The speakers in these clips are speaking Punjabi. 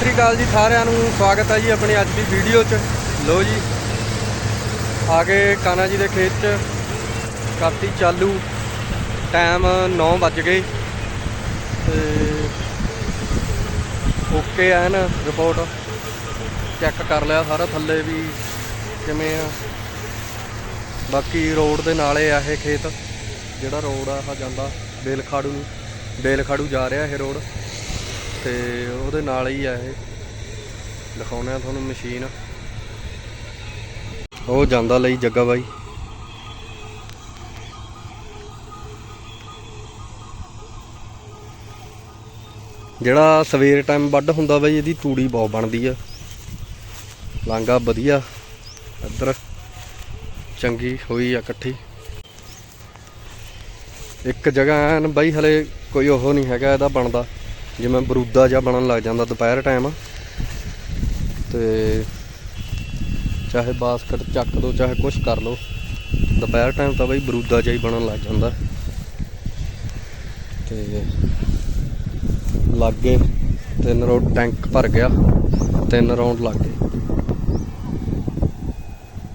ਸਤਿ ਸ੍ਰੀ ਅਕਾਲ ਜੀ, ਸਾਰਿਆਂ ਨੂੰ ਸਵਾਗਤ ਹੈ ਜੀ ਆਪਣੀ ਅੱਜ ਦੀ ਵੀਡੀਓ 'ਚ। ਲੋ ਜੀ ਆ ਗਏ ਕਾਨਾ ਜੀ ਦੇ ਖੇਤ 'ਚ ਕਰਤੀ ਚਾਲੂ। ਟਾਈਮ 9 ਵੱਜ ਗਏ। ਤੇ ਓਕੇ ਐਨ ਰਿਪੋਰਟ। ਚੈੱਕ ਕਰ ਲਿਆ ਸਾਰਾ, ਥੱਲੇ ਵੀ ਕਿਵੇਂ ਆ। ਬਾਕੀ ਰੋਡ ਦੇ ਨਾਲੇ ਆ ਇਹ ਖੇਤ। ਜਿਹੜਾ ਰੋਡ ਆ ਆ ਜਾਂਦਾ ਬੇਲਖਾੜੂ ਨੂੰ। ਬੇਲਖਾੜੂ ਜਾ ਰਿਹਾ ਇਹ ਰੋਡ। ਤੇ ਉਹਦੇ ਨਾਲ ਹੀ ਆ ਇਹ। ਦਿਖਾਉਣਾ ਤੁਹਾਨੂੰ ਮਸ਼ੀਨ। ਉਹ ਜਾਂਦਾ ਲਈ ਜੱਗਾ ਬਾਈ। ਜਿਹੜਾ ਸਵੇਰ ਟਾਈਮ ਵੱਢ ਹੁੰਦਾ ਬਾਈ, ਇਹਦੀ ਤੂੜੀ ਬਹੁਤ ਬਣਦੀ ਆ। ਲਾਂਗਾ ਵਧੀਆ। ਇੱਧਰ ਚੰਗੀ ਹੋਈ ਆ ਇਕੱਠੀ। ਇੱਕ ਜਗ੍ਹਾ ਐਨ ਬਾਈ, ਹਲੇ ਕੋਈ ਉਹ ਨਹੀਂ ਹੈਗਾ, ਇਹਦਾ ਬਣਦਾ। ਜਿਵੇਂ ਬਰੂਦਾ ਜਿਹਾ ਬਣਨ ਲੱਗ ਜਾਂਦਾ ਦੁਪਹਿਰ ਟਾਈਮ ਤੇ ਚਾਹੇ ਬਾਸਕਟ ਚੱਕ ਦੋ ਚਾਹੇ ਕੁਝ ਕਰ ਲੋ ਦੁਪਹਿਰ ਟਾਈਮ ਤਾਂ ਬਈ ਬਰੂਦਾ ਜਿਹਾ ਹੀ ਬਣਨ ਲੱਗ ਜਾਂਦਾ। ਤੇ ਲੱਗੇ ਤਿੰਨ ਰੋਡ ਟੈਂਕ ਭਰ ਗਿਆ, ਤਿੰਨ ਰਾਉਂਡ ਲੱਗ।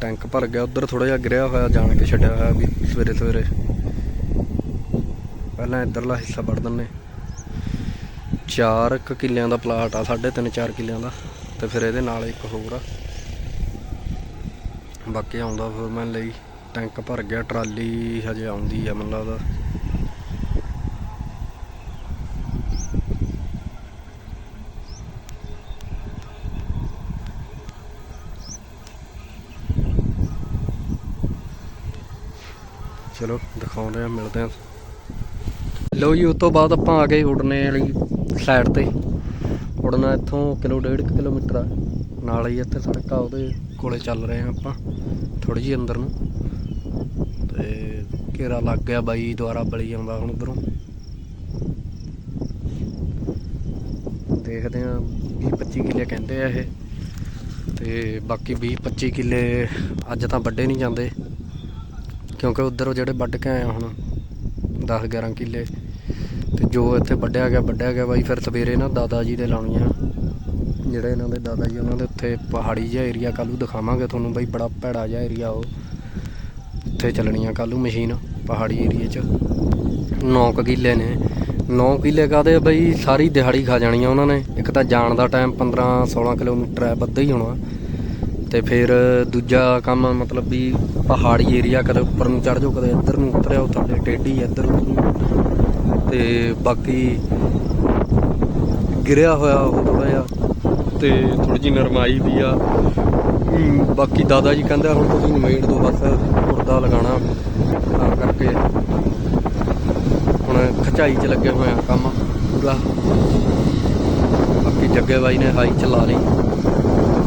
ਟੈਂਕ ਭਰ ਗਿਆ, ਉਧਰ ਥੋੜਾ ਜਿਹਾ ਗਿਰਿਆ ਹੋਇਆ, ਜਾਣ ਕੇ ਛੱਡਿਆ ਹੋਇਆ ਵੀ ਸਵੇਰੇ ਸਵੇਰੇ ਪਹਿਲਾਂ ਇਧਰਲਾ ਹਿੱਸਾ ਵੜ ਦਿੰਨੇ ਚਾਰ ਕਿੱਲਿਆਂ ਦਾ ਪਲਾਟ ਆ, ਸਾਢੇ ਤਿੰਨ ਚਾਰ ਕਿੱਲਿਆਂ ਦਾ ਤੇ ਫਿਰ ਇਹਦੇ ਨਾਲ ਇੱਕ ਹੋਰ ਆ। ਬਾਕੀ ਆਉਂਦਾ ਫਿਰ ਮੈਂ ਲਈ, ਟੈਂਕ ਭਰ ਗਿਆ, ਟਰਾਲੀ ਹਜੇ ਆਉਂਦੀ ਆ ਮੈਨੂੰ ਲੱਗਦਾ। ਚਲੋ, ਦਿਖਾਉਂਦੇ ਆ, ਮਿਲਦੇ ਆ। ਲੋ ਜੀ, ਉਸ ਤੋਂ ਬਾਅਦ ਆਪਾਂ ਆ ਗਏ ਉੜਨੇ ਵਾਲੀ ਸਾਈਡ ਤੇ। ਉੜਨਾ ਇੱਥੋਂ ਕਿਲੋ ਡੇਢ ਕੁ ਕਿਲੋਮੀਟਰ ਆ। ਨਾਲ ਹੀ ਇੱਥੇ ਸੜਕ ਆ ਉਹਦੇ ਕੋਲੇ ਚੱਲ ਰਹੇ ਆ ਆਪਾਂ ਥੋੜੀ ਜਿਹੀ ਅੰਦਰ ਨੂੰ। ਤੇ ਘੇਰਾ ਲੱਗ ਗਿਆ ਬਾਈ ਦੁਆਰਾ ਬਲੀ ਆਉਂਦਾ ਹੁਣ ਉਧਰੋਂ। ਦੇਖਦੇ ਆ 20 25 ਕਿੱਲੇ ਕਹਿੰਦੇ ਆ ਇਹ। ਤੇ ਬਾਕੀ 20 25 ਕਿੱਲੇ ਅੱਜ ਤਾਂ ਵੱਡੇ ਨਹੀਂ ਜਾਂਦੇ। ਕਿਉਂਕਿ ਉਧਰ ਜਿਹੜੇ ਵੱਢ ਕੇ ਆਏ ਆ ਹੁਣ 10 11 ਕਿੱਲੇ। ਤੇ ਜੋ ਇੱਥੇ ਵੱਢਿਆ ਗਿਆ ਵੱਢਿਆ ਗਿਆ ਬਾਈ, ਫਿਰ ਸਵੇਰੇ ਨਾ ਦਾਦਾ ਜੀ ਦੇ ਲਾਉਣੀਆਂ। ਜਿਹੜੇ ਇਹਨਾਂ ਦੇ ਦਾਦਾ ਜੀ, ਉਹਨਾਂ ਦੇ ਉੱਥੇ ਪਹਾੜੀ ਜਿਹਾ ਏਰੀਆ ਕੱਲੂ ਦਿਖਾਵਾਂਗੇ ਤੁਹਾਨੂੰ ਬਾਈ, ਬੜਾ ਭੈੜਾ ਜਿਹਾ ਏਰੀਆ ਉਹ। ਉੱਥੇ ਚੱਲਣੀਆਂ ਕੱਲੂ ਮਸ਼ੀਨ ਪਹਾੜੀ ਏਰੀਏ 'ਚ। 9 ਕਿੱਲੇ ਨੇ। 9 ਕਿੱਲੇ ਕਾਦੇ ਬਈ? ਸਾਰੀ ਦਿਹਾੜੀ ਖਾ ਜਾਣੀ ਆ ਉਹਨਾਂ ਨੇ। ਇੱਕ ਤਾਂ ਜਾਣ ਦਾ ਟਾਈਮ 15 16 ਕਿਲੋਮੀਟਰ ਹੈ, ਵੱਧਾ ਹੀ ਹੋਣਾ। ਤੇ ਫਿਰ ਦੂਜਾ ਕੰਮ ਮਤਲਬ ਵੀ ਪਹਾੜੀ ਏਰੀਆ ਕਦੇ ਉੱਪਰ ਨੂੰ ਚੜ ਜਾਓ, ਕਦੇ ਇੱਧਰ ਨੂੰ ਉਤਰਿਆ, ਉਹ ਤੁਹਾਡੇ ਟੇਢੀ ਇੱਧਰ ਨੂੰ। ਤੇ ਬਾਕੀ ਗਿਰਿਆ ਹੋਇਆ ਉਹ ਥੋੜਾ ਜਿਹਾ ਤੇ ਥੋੜੀ ਜਿਹੀ ਨਰਮਾਈ ਵੀ ਆ। ਬਾਕੀ ਦਾਦਾ ਜੀ ਕਹਿੰਦਾ ਹੁਣ ਤੁਸੀਂ ਨਿਮੇੜ ਦੋ ਬਸ ਕੁਰਦਾ ਲਗਾਉਣਾ। ਤਾਂ ਕਰਕੇ ਹੁਣ ਖਚਾਈ 'ਚ ਲੱਗੇ ਹੋਏ ਆ ਕੰਮ ਪੂਰਾ। ਬਾਕੀ ਜੱਗੇ ਬਾਈ ਨੇ ਹਾਈ ਚਲਾ ਲਈ।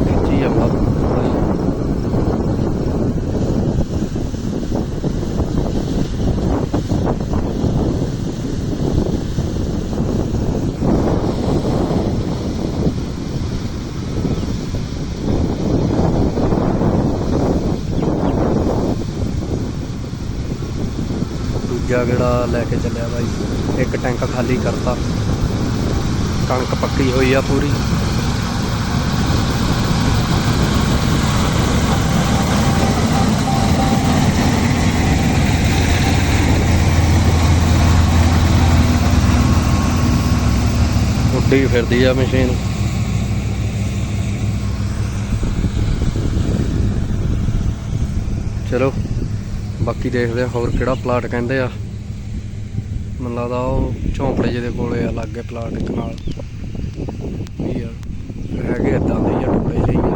ਖਿੱਚੀ ਆ ਬਾਈ ਦੂਜਾ ਗੇੜਾ ਲੈ ਕੇ ਚੱਲਿਆ ਬਾਈ। ਇੱਕ ਟੈਂਕ ਖਾਲੀ ਕਰਤਾ। ਕਣਕ ਪੱਕੀ ਹੋਈ ਆ ਪੂਰੀ। ਉੱਡੀ ਫਿਰਦੀ ਆ ਮਸ਼ੀਨ। ਚਲੋ, ਬਾਕੀ ਦੇਖਦੇ ਆ ਹੋਰ ਕਿਹੜਾ ਪਲਾਟ ਕਹਿੰਦੇ ਆ। ਮੈਨੂੰ ਲੱਗਦਾ ਉਹ ਝੌਂਪੜੇ ਜਿਹੇ ਦੇ ਕੋਲੇ ਆ, ਲੱਗੇ ਪਲਾਟ ਇੱਕ ਨਾਲ। ਵੀ ਆ, ਹੈਗੇ ਇਦਾਂ ਦੇ ਜਾਂ ਟੁਕੜੇ ਜਿਹੇ ਆ।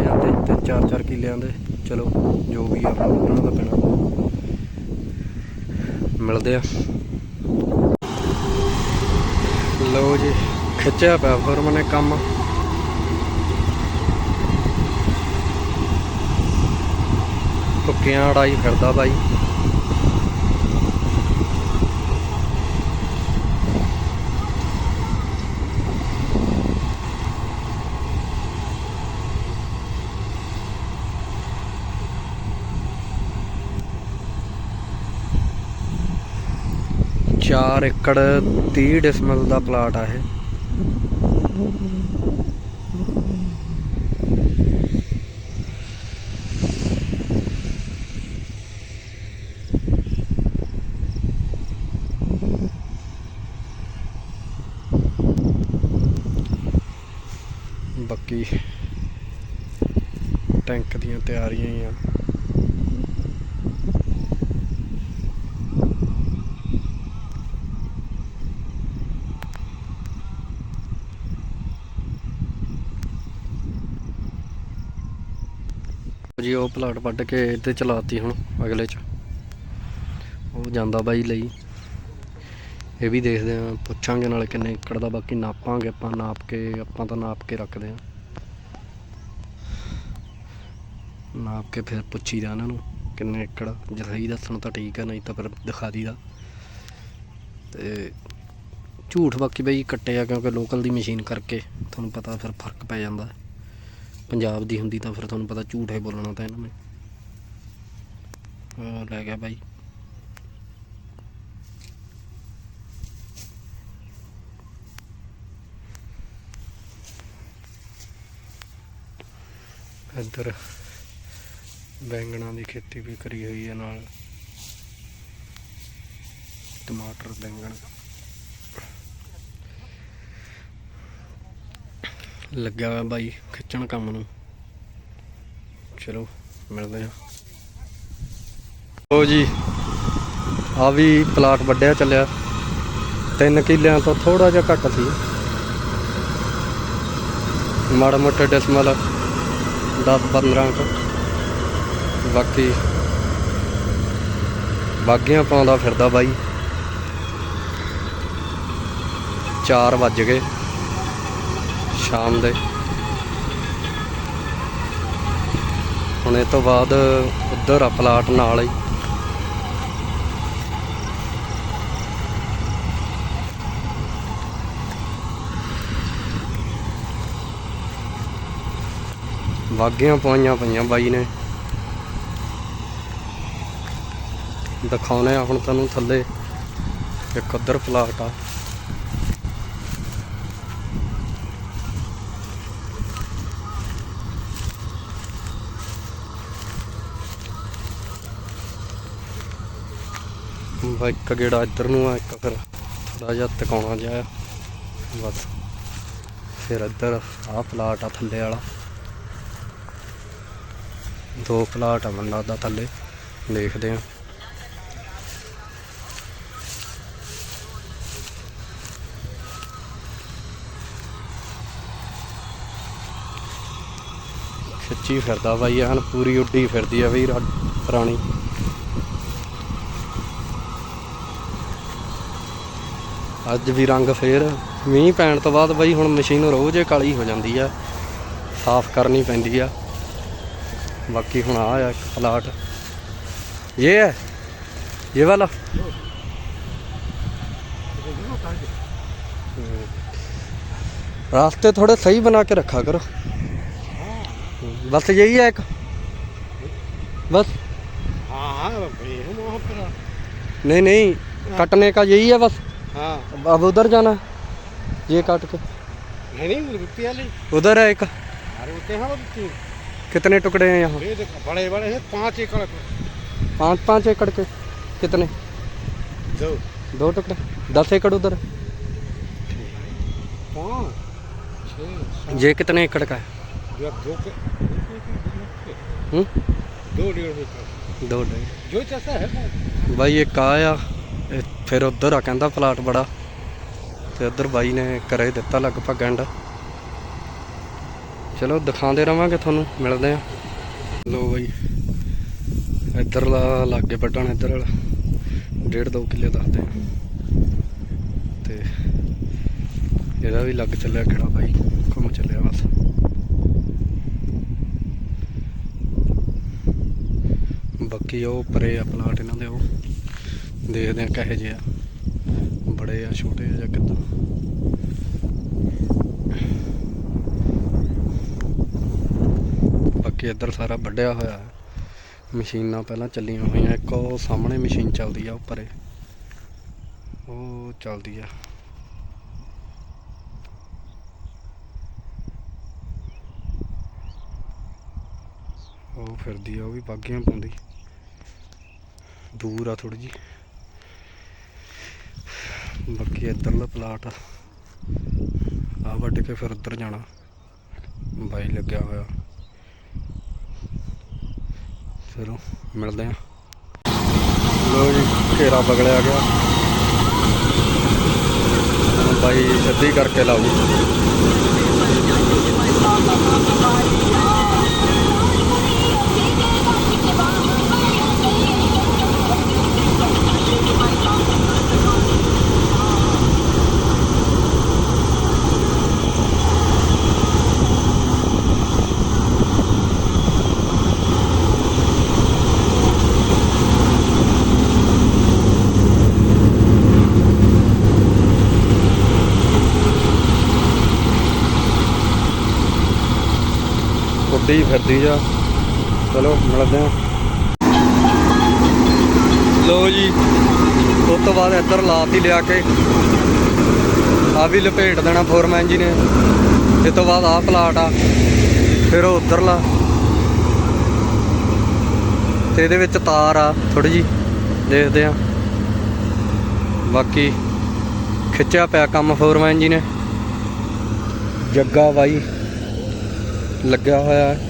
ਇਹ ਆਂਦੇ ਤੇ ਚਾਰ ਚਾਰ ਕਿੱਲਿਆਂ ਦੇ। ਚਲੋ, ਜੋ ਵੀ ਆ ਉਹਨਾਂ ਦਾ ਪੈਣਾ। ਮਿਲਦੇ ਆ। ਲਓ ਜੀ, ਖਿੱਚਿਆ ਪਿਆ ਫਿਰ ਮੈਨੇ ਕੰਮ। ਪੱਕਿਆਂ ਅੜਾਈ ਫਿਰਦਾ ਬਾਈ। ਚਾਰ ਏਕੜ 30 ਡਿਸਮਲ ਦਾ ਪਲਾਟ ਆ ਇਹ। ਬਾਕੀ ਟੈਂਕ ਦੀਆਂ ਤਿਆਰੀਆਂ ਹੀ ਆ। ਜੀ, ਉਹ ਪਲਾਟ ਵੱਢ ਕੇ ਇੱਥੇ ਚਲਾਤੀ ਹੁਣ ਅਗਲੇ ਚ। ਉਹ ਜਾਂਦਾ ਬਾਈ ਲਈ। ਇਹ ਵੀ ਦੇਖਦੇ ਆ ਪੁੱਛਾਂਗੇ ਨਾਲੇ ਕਿੰਨੇ ਏਕੜ ਦਾ, ਬਾਕੀ ਨਾਪਾਂਗੇ ਆਪਾਂ, ਨਾਪ ਕੇ, ਆਪਾਂ ਤਾਂ ਨਾਪ ਕੇ ਰੱਖਦੇ ਆ ਨਾਪ ਕੇ ਫਿਰ ਪੁੱਛੀਦਾ ਇਹਨਾਂ ਨੂੰ, ਕਿੰਨੇ ਏਕੜ, ਜੇ ਸਹੀ ਦੱਸਣ ਤਾਂ ਠੀਕ ਆ, ਨਹੀਂ ਤਾਂ ਫਿਰ ਦਿਖਾ ਦੀਦਾ ਤੇ ਝੂਠ ਬਾਕੀ ਬਈ ਕੱਟਿਆ, ਕਿਉਂਕਿ ਲੋਕਲ ਦੀ ਮਸ਼ੀਨ ਕਰਕੇ ਤੁਹਾਨੂੰ ਪਤਾ ਫਿਰ ਫ਼ਰਕ ਪੈ ਜਾਂਦਾ। ਪੰਜਾਬ ਦੀ ਹੁੰਦੀ ਤਾਂ ਫਿਰ ਤੁਹਾਨੂੰ ਪਤਾ ਝੂਠ ਹੀ ਬੋਲਣਾ ਤਾਂ ਇਹਨਾਂ ਨੇ। ਆਹ ਲੈ ਗਿਆ ਬਾਈ। ਇੱਧਰ ਬੈਂਗਣਾਂ ਦੀ ਖੇਤੀ ਵੀ ਕਰੀ ਹੋਈ ਹੈ ਨਾਲ। ਟਮਾਟਰ, ਬੈਂਗਣ। ਲੱਗਿਆ ਹੋਇਆ ਬਾਈ ਖਿੱਚਣ ਕੰਮ ਨੂੰ। ਚਲੋ, ਮਿਲਦੇ ਆ ਲੋ ਜੀ ਆ ਵੀ ਪਲਾਟ ਵੱਡਿਆ ਚੱਲਿਆ। ਤਿੰਨ ਕਿੱਲਿਆਂ ਤੋਂ ਥੋੜਾ ਜਿਹਾ ਘੱਟ ਸੀ। ਮਾੜਾ ਮੋਟਾ ਡੈਸਮਲ 10 15 ਤੋਂ ਬਾਕੀ ਬਾਗੀਆਂ ਪਾਉਂਦਾ ਫਿਰਦਾ ਬਾਈ। 4 ਵੱਜ ਗਏ। ਸ਼ਾਮ ਦੇ। ਹੁਣ ਇਹ ਤੋਂ ਬਾਅਦ ਉਧਰ ਆ ਪਲਾਟ ਨਾਲ ਹੀ। ਵਾਗੀਆਂ ਪਾਈਆਂ ਪਈਆਂ ਬਾਈ ਨੇ। ਦਿਖਾਉਣੇ ਆ ਹੁਣ ਤੁਹਾਨੂੰ ਥੱਲੇ। ਇੱਕ ਉਧਰ ਪਲਾਟ ਆ। ਬਾ ਇੱਕ ਗੇੜਾ ਇੱਧਰ ਨੂੰ ਆ, ਇੱਕ ਫਿਰ ਥੋੜਾ ਜਿਹਾ ਤਕਾਉਣਾ ਜਿਹਾ ਬਸ। ਫਿਰ ਇੱਧਰ ਆਹ ਪਲਾਟ ਆ ਥੱਲੇ ਵਾਲਾ। ਦੋ ਪਲਾਟ ਆ ਮੈਨੂੰ ਲੱਗਦਾ ਥੱਲੇ। ਦੇਖਦੇ ਆ। ਖਿੱਚੀ ਫਿਰਦਾ ਬਾਈ ਐਨ ਪੂਰੀ ਉੱਡੀ ਫਿਰਦੀ ਆ ਵੀ ਰਾ- ਅੱਜ ਵੀ ਰੰਗ ਫੇਰ ਮੀਂਹ ਪੈਣ ਤੋਂ ਬਾਅਦ ਬਾਈ ਹੁਣ ਮਸ਼ੀਨ ਰੋਜ਼ ਹੀ ਕਾਲੀ ਹੋ ਜਾਂਦੀ ਆ ਸਾਫ਼ ਕਰਨੀ ਪੈਂਦੀ ਆ ਬਾਕੀ ਹੁਣ ਆ ਆ ਇੱਕ ਪਲਾਟ ਇਹ ਹੈ ਇਹ ਵਾਲਾ रास्ते थोड़े सही बना के रखा करो बस यही है एक बस हाँ हाँ भाई हम वहाँ पर आ- नहीं नहीं कटने का यही है बस हाँ। अब उधर जाना ये काट के। नहीं नहीं वाली उधर है एक। अरे होते हैं वो तो कितने टुकड़े हैं यहाँ? बड़े बड़े हैं पाँच एकड़ के। पाँच पाँच एकड़ के। कितने? दो। दो टुकड़े। दस एकड़ उधर ये कितने एकड़ का है? हम्म? दो डेढ़ दो डेढ़। जो है भाई ये काया। ਇਹ ਫਿਰ ਉਧਰ ਆ, ਕਹਿੰਦਾ ਪਲਾਟ ਬੜਾ। ਤੇ ਉਧਰ ਬਾਈ ਨੇ ਕਰੇ ਦਿੱਤਾ ਲਗਭਗ ਐਂਡ ਚਲੋ, ਦਿਖਾਉਂਦੇ ਰਵਾਂਗੇ ਤੁਹਾਨੂੰ, ਮਿਲਦੇ ਆ ਲੋ ਬਾਈ ਇੱਧਰਲਾ ਲਾਗੇ ਵੱਢਣ, ਇੱਧਰ ਵਾਲਾ। ਡੇਢ ਦੋ ਕਿੱਲੇ ਦੱਸਦੇ ਆ। ਤੇ ਇਹਦਾ ਵੀ ਲੱਗ ਚੱਲਿਆ ਕਿਹੜਾ ਬਾਈ, ਘੁੰਮ ਚੱਲਿਆ ਬਸ। ਬਾਕੀ ਉਹ ਪਰੇ ਆ ਪਲਾਟ ਇਹਨਾਂ ਦੇ ਉਹ। ਦੇਖਦੇ ਆ ਕਹੇ ਜਿਹਾ ਬੜੇ ਆ, ਛੋਟੇ ਆ ਜਾਂ ਕਿੱਦਾਂ। ਬਾਕੀ ਇੱਧਰ ਸਾਰਾ ਵੱਢਿਆ ਹੋਇਆ ਹੈ। ਮਸ਼ੀਨਾਂ ਪਹਿਲਾਂ ਚੱਲੀਆਂ ਹੋਈਆਂ, ਇੱਕ ਉਹ ਸਾਹਮਣੇ ਮਸ਼ੀਨ ਚੱਲਦੀ ਆ ਉੱਪਰੇ। ਉਹ ਚੱਲਦੀ ਆ। ਉਹ ਫਿਰਦੀ ਆ, ਉਹ ਵੀ ਬਾਗੀਆਂ ਪਾਉਂਦੀ। ਦੂਰ ਆ ਥੋੜੀ ਜੀ ਬਾਕੀ ਇੱਧਰਲਾ ਪਲਾਟ ਆ। ਵੱਢ ਕੇ ਫਿਰ ਉੱਧਰ ਜਾਣਾ। ਬਾਈ ਲੱਗਿਆ ਹੋਇਆ। ਚਲੋ, ਮਿਲਦੇ ਆ ਲੋ ਜੀ, ਘੇਰਾ ਪਕੜਿਆ ਗਿਆ। ਬਾਈ ਸਿੱਧੀ ਕਰਕੇ ਲਾਊ। ਉੱਡੀ ਫਿਰਦੀ ਆ। ਚਲੋ, ਮਿਲਦੇ ਆ। ਲੋ ਜੀ, ਉਸ ਤੋਂ ਬਾਅਦ ਇੱਧਰ ਲਾਤੀ ਲਿਆ ਕੇ। ਆ ਵੀ ਲਪੇਟ ਦੇਣਾ ਫੋਰਮੈਨ ਜੀ ਨੇ। ਇਸ ਤੋਂ ਬਾਅਦ ਆਹ ਪਲਾਟ ਆ। ਫਿਰ ਉਹ ਉੱਧਰਲਾ। ਤੇ ਇਹਦੇ ਵਿੱਚ ਤਾਰ ਆ ਥੋੜੀ ਜੀ ਦੇਖਦੇ ਆ। ਬਾਕੀ ਖਿੱਚਿਆ ਪਿਆ ਕੰਮ ਫੋਰਮੈਨ ਜੀ ਨੇ। ਜੱਗਾ ਬਾਈ। ਲੱਗਿਆ ਹੋਇਆ ਹੈ।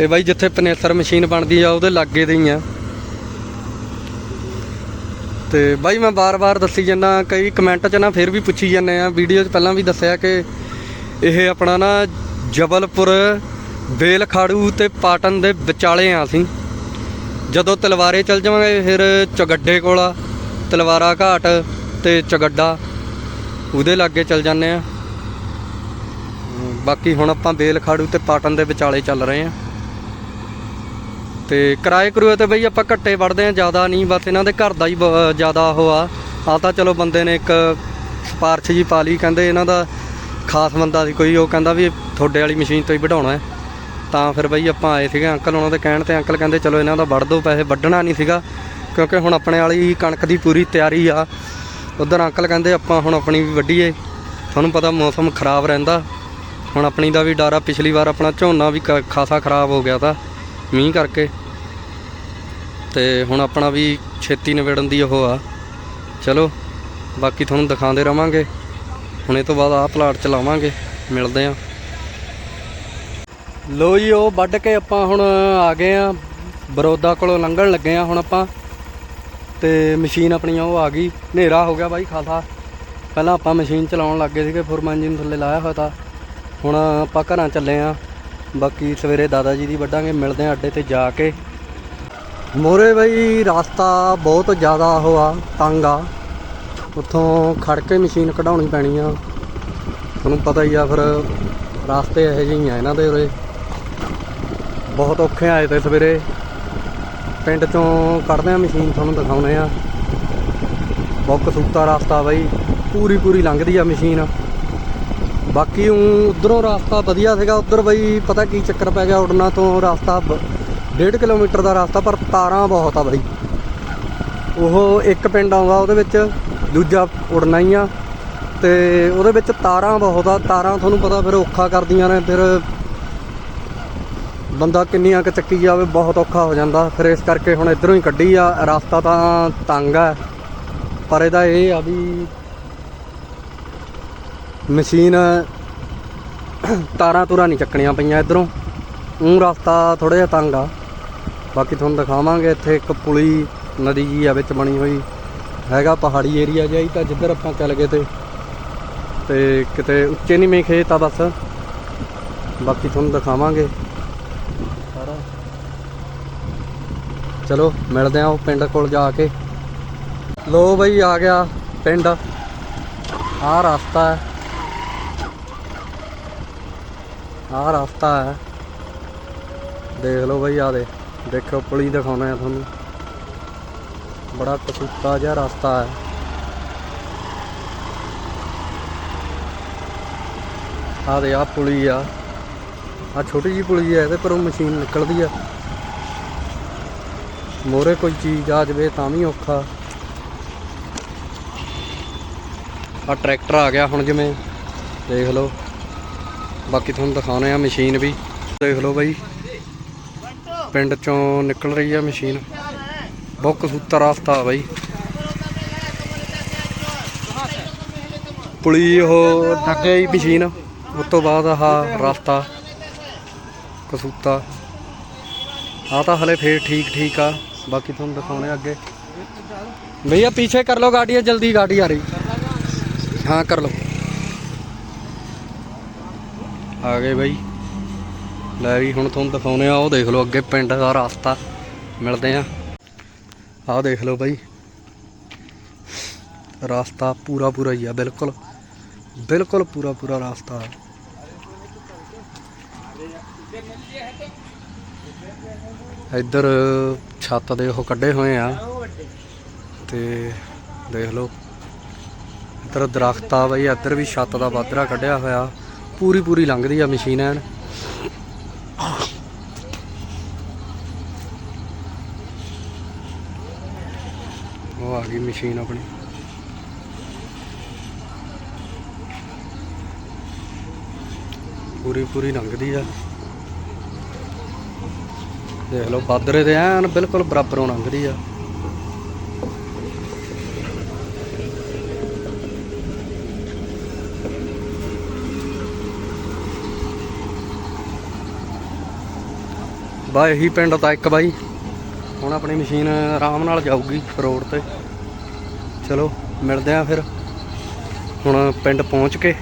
ਇਹ ਬਾਈ ਜਿੱਥੇ ਪਨੇਸਰ ਮਸ਼ੀਨ ਬਣਦੀ ਆ, ਉਹਦੇ ਲਾਗੇ ਦੇ ਹੀ ਆ। ਤੇ ਬਾਈ ਮੈਂ ਬਾਰ-ਬਾਰ ਦੱਸੀ ਜਾਂਦਾ, ਕਈ ਕਮੈਂਟ 'ਚ ਨਾ ਫਿਰ ਵੀ ਪੁੱਛੀ ਜਾਂਦੇ ਆ। ਵੀਡੀਓ 'ਚ ਪਹਿਲਾਂ ਵੀ ਦੱਸਿਆ ਕਿ ਇਹ ਆਪਣਾ ਨਾ ਜਬਲਪੁਰ ਬੇਲ ਖਾੜੂ ਤੇ ਪਾਟਨ ਦੇ ਵਿਚਾਲੇ ਆ ਅਸੀਂ। ਜਦੋਂ ਤਲਵਾਰੇ ਚੱਲ ਜਾਵਾਂਗੇ, ਫਿਰ ਚਗੱਡੇ ਕੋਲ ਤਲਵਾਰਾ ਘਾਟ ਤੇ ਚਗੱਡਾ। ਉਹਦੇ ਲਾਗੇ ਚੱਲ ਜਾਂਦੇ ਆ। ਬਾਕੀ ਹੁਣ ਆਪਾਂ ਬੇਲ ਖਾੜੂ ਤੇ ਪਾਟਨ ਦੇ ਵਿਚਾਲੇ ਚੱਲ ਰਹੇ ਆ ਤੇ ਕਿਰਾਏ ਕਰੂਏ ਤੇ ਬਈ ਆਪਾਂ ਘੱਟੇ ਵੜਦੇ ਆ ਜ਼ਿਆਦਾ ਨਹੀਂ, ਬਸ ਇਹਨਾਂ ਦੇ ਘਰ ਦਾ ਹੀ ਬ- ਜ਼ਿਆਦਾ ਉਹ ਆ। ਆ ਤਾਂ ਚਲੋ ਬੰਦੇ ਨੇ ਇੱਕ ਸਿਫਾਰਸ਼ ਜੀ ਪਾ ਲਈ, ਕਹਿੰਦੇ ਇਹਨਾਂ ਦਾ ਖਾਸ ਬੰਦਾ ਸੀ ਕੋਈ, ਉਹ ਕਹਿੰਦਾ ਵੀ ਤੁਹਾਡੇ ਵਾਲੀ ਮਸ਼ੀਨ ਤੋਂ ਹੀ ਵਢਾਉਣਾ ਹੈ। ਤਾਂ ਫਿਰ ਬਈ ਆਪਾਂ ਆਏ ਸੀਗੇ ਅੰਕਲ ਉਹਨਾਂ ਦੇ ਕਹਿਣ ਤੇ, ਅੰਕਲ ਕਹਿੰਦੇ ਚਲੋ ਇਹਨਾਂ ਦਾ ਵੱਢ ਦਿਓ ਪੈਸੇ ਵੱਢਣਾ ਨਹੀਂ ਸੀਗਾ, ਕਿਉਂਕਿ ਹੁਣ ਆਪਣੇ ਵਾਲੀ ਕਣਕ ਦੀ ਪੂਰੀ ਤਿਆਰੀ ਆ। ਉਧਰ ਅੰਕਲ ਕਹਿੰਦੇ ਆਪਾਂ ਹੁਣ ਆਪਣੀ ਵੀ ਵੱਢੀਏ, ਤੁਹਾਨੂੰ ਪਤਾ ਮੌਸਮ ਖਰਾਬ ਰਹਿੰਦਾ। ਹੁਣ ਆਪਣੀ ਦਾ ਵੀ ਡਰ ਆ, ਪਿਛਲੀ ਵਾਰ ਆਪਣਾ ਝੋਨਾ ਵੀ ਕ- ਖਾਸਾ ਖਰਾਬ ਹੋ ਗਿਆ ਤਾਂ ਮੀਂਹ ਕਰਕੇ। ਤੇ ਹੁਣ ਆਪਣਾ ਵੀ ਛੇਤੀ ਨਿਬੜਨ ਦੀ ਉਹ ਆ। ਚਲੋ, ਬਾਕੀ ਤੁਹਾਨੂੰ ਦਿਖਾਉਂਦੇ ਰਵਾਂਗੇ। ਹੁਣ ਇਹ ਤੋਂ ਬਾਅਦ ਆਹ ਪਲਾਟ ਚਲਾਵਾਂਗੇ, ਮਿਲਦੇ ਆ। ਲੋ ਜੀ, ਉਹ ਵੱਢ ਕੇ ਆਪਾਂ ਹੁਣ ਆ ਗਏ ਆ। ਬਰੋਦਾ ਕੋਲੋਂ ਲੰਘਣ ਲੱਗੇ ਆ ਹੁਣ ਆਪਾਂ। ਤੇ ਮਸ਼ੀਨ ਆਪਣੀ ਉਹ ਆ ਗਈ। ਹਨੇਰਾ ਹੋ ਗਿਆ ਬਾਈ, ਖਾਸਾ। ਪਹਿਲਾਂ ਆਪਾਂ ਮਸ਼ੀਨ ਚਲਾਉਣ ਲੱਗੇ ਸੀਗੇ, ਫੁਰਮਾਨ ਜੀ ਨੂੰ ਥੱਲੇ ਲਾਇਆ ਹੋਇਆ ਤਾਂ। ਹੁਣ ਆਪਾਂ ਘਰਾਂ ਚੱਲੇ ਆ। ਬਾਕੀ ਸਵੇਰੇ ਦਾਦਾ ਜੀ ਦੀ ਵੱਢਾਂਗੇ, ਮਿਲਦੇ ਆ ਅੱਡੇ ਤੇ ਜਾ ਕੇ। ਮੋਰੇ ਬਈ, ਰਸਤਾ ਬਹੁਤ ਜ਼ਿਆਦਾ ਉਹ ਆ, ਤੰਗ ਆ। ਉੱਥੋਂ ਖੜ ਕੇ ਮਸ਼ੀਨ ਕਢਾਉਣੀ ਪੈਣੀ ਆ। ਤੁਹਾਨੂੰ ਪਤਾ ਹੀ ਆ ਫਿਰ, ਰਸਤੇ ਇਹੋ ਜਿਹੇ ਹੀ ਆ ਇਹਨਾਂ ਦੇ ਉਰੇ। ਬਹੁਤ ਔਖੇ ਆਏ ਤੇ ਸਵੇਰੇ। ਪਿੰਡ ਚੋਂ ਕੱਢਦੇ ਆ ਮਸ਼ੀਨ, ਤੁਹਾਨੂੰ ਦਿਖਾਉਨੇ ਆ। ਬਹੁਤ ਕਸੂਤਾ ਰਸਤਾ ਬਾਈ। ਪੂਰੀ ਪੂਰੀ ਲੰਘਦੀ ਆ ਮਸ਼ੀਨ। ਬਾਕੀ ਉਹ ਉਧਰੋਂ ਰਸਤਾ ਵਧੀਆ ਸੀਗਾ, ਉਧਰ ਬਈ ਪਤਾ ਕੀ ਚੱਕਰ ਪੈ ਗਿਆ ਉਡਣਾ ਤੋਂ, ਰਸਤਾ 1.5 ਕਿਲੋਮੀਟਰ ਦਾ ਰਸਤਾ, ਪਰ ਤਾਰਾਂ ਬਹੁਤ ਆ ਬਈ। ਉਹ ਇੱਕ ਪਿੰਡ ਆਉਂਦਾ ਉਹਦੇ ਵਿੱਚ, ਦੂਜਾ ਉਡਣਾ ਹੀ ਆ। ਤੇ ਉਹਦੇ ਵਿੱਚ ਤਾਰਾਂ ਬਹੁਤ ਆ, ਤਾਰਾਂ ਤੁਹਾਨੂੰ ਪਤਾ ਫਿਰ ਔਖਾ ਕਰਦੀਆਂ ਨੇ, ਫਿਰ ਬੰਦਾ ਕਿੰਨੀਆਂ ਕੁ ਚੱਕੀ ਜਾਵੇ, ਬਹੁਤ ਔਖਾ ਹੋ ਜਾਂਦਾ। ਫਿਰ ਇਸ ਕਰਕੇ ਹੁਣ ਇਧਰੋਂ ਹੀ ਕੱਢੀ ਆ, ਰਸਤਾ ਤਾਂ ਤੰਗ ਆ। ਪਰ ਇਹਦਾ ਇਹ ਆ ਵੀ ਮਸ਼ੀਨ ਤਾਰਾਂ ਤੁਰਾਂ ਨਹੀਂ ਚੱਕਣੀਆਂ ਪਈਆਂ ਇਧਰੋਂ। ਉਹ ਰਸਤਾ ਥੋੜਾ ਜਿਹਾ ਤੰਗ ਆ। ਬਾਕੀ ਤੁਹਾਨੂੰ ਦਿਖਾਵਾਂਗੇ ਇੱਥੇ ਇੱਕ ਪੁਲੀ ਨਦੀ ਜੀ ਆ ਵਿੱਚ ਬਣੀ ਹੋਈ। ਹੈਗਾ ਪਹਾੜੀ ਏਰੀਆ ਜਿਹਾ ਹੀ ਤਾਂ ਜਿੱਧਰ ਆਪਾਂ ਚੱਲ ਗਏ ਤੇ। ਤੇ ਕਿਤੇ ਉੱਚੇ ਨਹੀਂ ਮੇ ਖੇਤ ਆ ਬਸ। ਬਾਕੀ ਤੁਹਾਨੂੰ ਦਿਖਾਵਾਂਗੇ। ਸਾਰਾ ਚਲੋ, ਮਿਲਦੇ ਆ ਉਹ ਪਿੰਡ ਕੋਲ ਜਾ ਕੇ। ਲੋ ਬਈ ਆ ਗਿਆ ਪਿੰਡ। ਆਹ ਰਸਤਾ ਹੈ। ਆਹ ਰਸਤਾ ਹੈ। ਦੇਖ ਲਓ ਬਈ ਆ ਦੇ। ਦੇਖੋ, ਪੁਲੀ ਦਿਖਾਉਣਾ ਆ ਤੁਹਾਨੂੰ। ਬੜਾ ਕਸੂਤਾ ਜਿਹਾ ਰਸਤਾ ਹੈ। ਆ ਦੇ ਆ ਪੁਲੀ ਆ। ਆ ਛੋਟੀ ਜੀ ਪੁਲੀ ਆ ਇਹਦੇ ਪਰੋਂ ਮਸ਼ੀਨ ਨਿਕਲਦੀ ਆ। ਮੋਰੇ ਕੋਈ ਚੀਜ਼ ਆ ਜਵੇ ਤਾਂ ਵੀ ਔਖਾ। ਆ ਟਰੈਕਟਰ ਆ ਗਿਆ ਹੁਣ ਜਿਵੇਂ। ਦੇਖ ਲਓ। ਬਾਕੀ ਤੁਹਾਨੂੰ ਦਿਖਾਉਣੇ ਆ ਮਸ਼ੀਨ ਵੀ। ਦੇਖ ਲਓ ਬਾਈ। ਪਿੰਡ ਚੋਂ ਨਿਕਲ ਰਹੀ ਆ ਮਸ਼ੀਨ। ਬਹੁਤ ਕਸੂਤਾ ਰਸਤਾ ਬਾਈ। ਪੁਲੀ ਉਹ ਟੱਗੇ ਹੀ ਮਸ਼ੀਨ। ਉਸ ਤੋਂ ਬਾਅਦ ਆਹ ਰਸਤਾ। ਕਸੂਤਾ। ਆ ਤਾਂ ਹਲੇ ਫੇਰ ਠੀਕ ਠੀਕ ਆ। ਬਾਕੀ ਤੁਹਾਨੂੰ ਦਿਖਾਉਣੇ ਆ ਅੱਗੇ। ਭਈਆ, ਪਿੱਛੇ ਕਰ ਲਓ ਗਾੜੀ, ਜਲਦੀ ਗਾਡੀ ਆ ਰਹੀ। ਹਾਂ, ਕਰ ਲਓ। ਆ ਗਏ ਬਾਈ। ਲੈ ਵੀ ਹੁਣ ਤੁਹਾਨੂੰ ਦਿਖਾਉਨੇ ਆ, ਉਹ ਦੇਖ ਲਓ ਅੱਗੇ ਪਿੰਡ ਦਾ ਰਸਤਾ। ਮਿਲਦੇ ਆ। ਆਹ ਦੇਖ ਲਓ ਬਾਈ। ਰਸਤਾ ਪੂਰਾ ਪੂਰਾ ਹੀ ਆ, ਬਿਲਕੁਲ। ਬਿਲਕੁਲ ਪੂਰਾ ਪੂਰਾ ਰਸਤਾ। ਇੱਧਰ ਛੱਤ ਦੇ ਉਹ ਕੱਢੇ ਹੋਏ ਆ। ਤੇ ਦੇਖ ਲਓ। ਇੱਧਰ ਦਰਖਤ ਆ ਬਈ, ਇੱਧਰ ਵੀ ਛੱਤ ਦਾ ਬਾਦਰਾ ਕੱਢਿਆ ਹੋਇਆ। ਪੂਰੀ ਪੂਰੀ ਲੰਘਦੀ ਆ ਮਸ਼ੀਨ ਐਨ। ਉਹ ਆ ਗਈ ਮਸ਼ੀਨ ਆਪਣੀ। ਪੂਰੀ ਪੂਰੀ ਲੰਘਦੀ ਆ। ਦੇਖ ਲਓ, ਬਾਦਰੇ ਦੇ ਐਨ ਬਿਲਕੁਲ ਬਰਾਬਰੋਂ ਲੰਘਦੀ ਆ। ਬਾ ਇਹੀ ਪਿੰਡ ਤਾਂ ਇੱਕ ਬਾਈ। ਹੁਣ ਆਪਣੀ ਮਸ਼ੀਨ ਆਰਾਮ ਨਾਲ ਜਾਊਗੀ ਰੋਡ ਤੇ। ਚਲੋ, ਮਿਲਦੇ ਆ ਫਿਰ। ਹੁਣ ਪਿੰਡ ਪਹੁੰਚ ਕੇ।